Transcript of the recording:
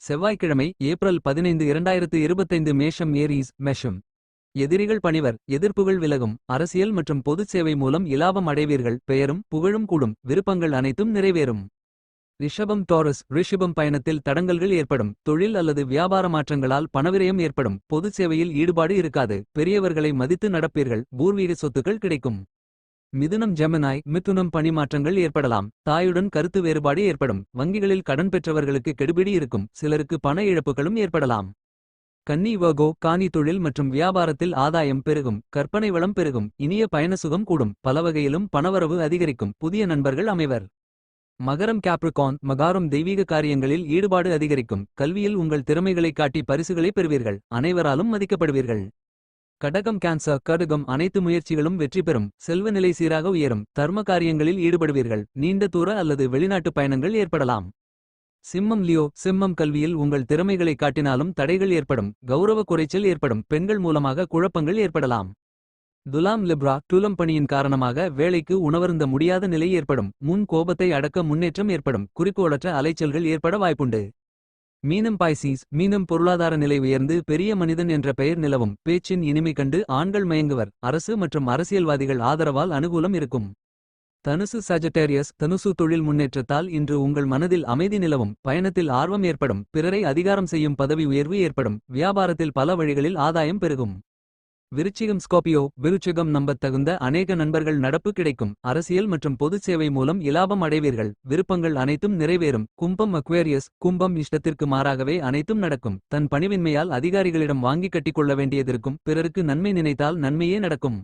செவ்வாய்க்கிழமை ஏப்ரல் பதினைந்து இரண்டாயிரத்து இருபத்தைந்து மேஷம் ஏரீஸ் மெஷம். எதிரிகள் பணிவர் எதிர்ப்புகள் விலகும். அரசியல் மற்றும் பொதுச் சேவை மூலம் இலாபம் அடைவீர்கள். பெயரும் புகழும் கூடும். விருப்பங்கள் அனைத்தும் நிறைவேறும். ரிஷபம் டாரஸ் ரிஷபம் பயணத்தில் தடங்கல்கள் ஏற்படும். தொழில் அல்லது வியாபார மாற்றங்களால் பணவிரயம் ஏற்படும். பொதுச் சேவையில் ஈடுபாடு இருக்காது. பெரியவர்களை மதித்து நடப்பீர்கள். பூர்வீக சொத்துக்கள் கிடைக்கும். மிதுனம் ஜெமனாய் மிதுனம் பணிமாற்றங்கள் ஏற்படலாம். தாயுடன் கருத்து வேறுபாடு ஏற்படும். வங்கிகளில் கடன் பெற்றவர்களுக்கு கெடுபிடி இருக்கும். சிலருக்கு பண இழப்புகளும் ஏற்படலாம். கன்னி வகோ காணி தொழில் மற்றும் வியாபாரத்தில் ஆதாயம் பெருகும். கற்பனை வளம் பெருகும். இனிய பயண சுகம் கூடும். பல வகையிலும் பணவரவு அதிகரிக்கும். புதிய நண்பர்கள் அமைவர். மகரம் கேப்ரிகான் மகாரம் தெய்வீக காரியங்களில் ஈடுபாடு அதிகரிக்கும். கல்வியில் உங்கள் திறமைகளை காட்டி பரிசுகளை பெறுவீர்கள். அனைவராலும் மதிக்கப்படுவீர்கள். கடகம் கேன்சர் கடகம் அனைத்து முயற்சிகளும் வெற்றி பெறும். செல்வ நிலை சீராக உயரும். தர்ம காரியங்களில் ஈடுபடுவீர்கள். நீண்ட தூர அல்லது வெளிநாட்டு பயணங்கள் ஏற்படலாம். சிம்மம் லியோ சிம்மம் கல்வியில் உங்கள் திறமைகளை காட்டினாலும் தடைகள் ஏற்படும். கௌரவ குறைச்சல் ஏற்படும். பெண்கள் மூலமாக குழப்பங்கள் ஏற்படலாம். துலாம் லிப்ரா துலம் பணியின் காரணமாக வேலைக்கு உணவருந்த முடியாத நிலை ஏற்படும். முன் கோபத்தை அடக்க முன்னேற்றம் ஏற்படும். குறிக்கோளற்ற அலைச்சல்கள் ஏற்பட வாய்ப்புண்டு. மீனம் பாய்சீஸ் மீனம் பொருளாதார நிலை உயர்ந்து பெரிய மனிதன் என்ற பெயர் நிலவும். பேச்சின் இனிமை கண்டு ஆண்கள் மயங்குவர். அரசு மற்றும் அரசியல்வாதிகள் ஆதரவால் அனுகூலம் இருக்கும். தனுசு சஜட்டேரியஸ் தனுசு தொழில் முன்னேற்றத்தால் இன்று உங்கள் மனதில் அமைதி நிலவும். பயணத்தில் ஆர்வம் ஏற்படும். பிறரை அதிகாரம் செய்யும் பதவி உயர்வு ஏற்படும். வியாபாரத்தில் பல வழிகளில் ஆதாயம் பெருகும். விருச்சிகம் ஸ்காபியோ விருச்சிகம் நம்பத் தகுந்த அநேக நண்பர்கள் நடப்பு கிடைக்கும். அரசியல் மற்றும் பொது சேவை மூலம் இலாபம் அடைவீர்கள். விருப்பங்கள் அனைத்தும் நிறைவேறும். கும்பம் அக்வேரியஸ் கும்பம் இஷ்டத்திற்கு மாறாகவே அனைத்தும் நடக்கும். தன் பணிவின்மையால் அதிகாரிகளிடம் வாங்கி கட்டிக்கொள்ள வேண்டியதிருக்கும். பிறருக்கு நன்மை நினைத்தால் நன்மையே நடக்கும்.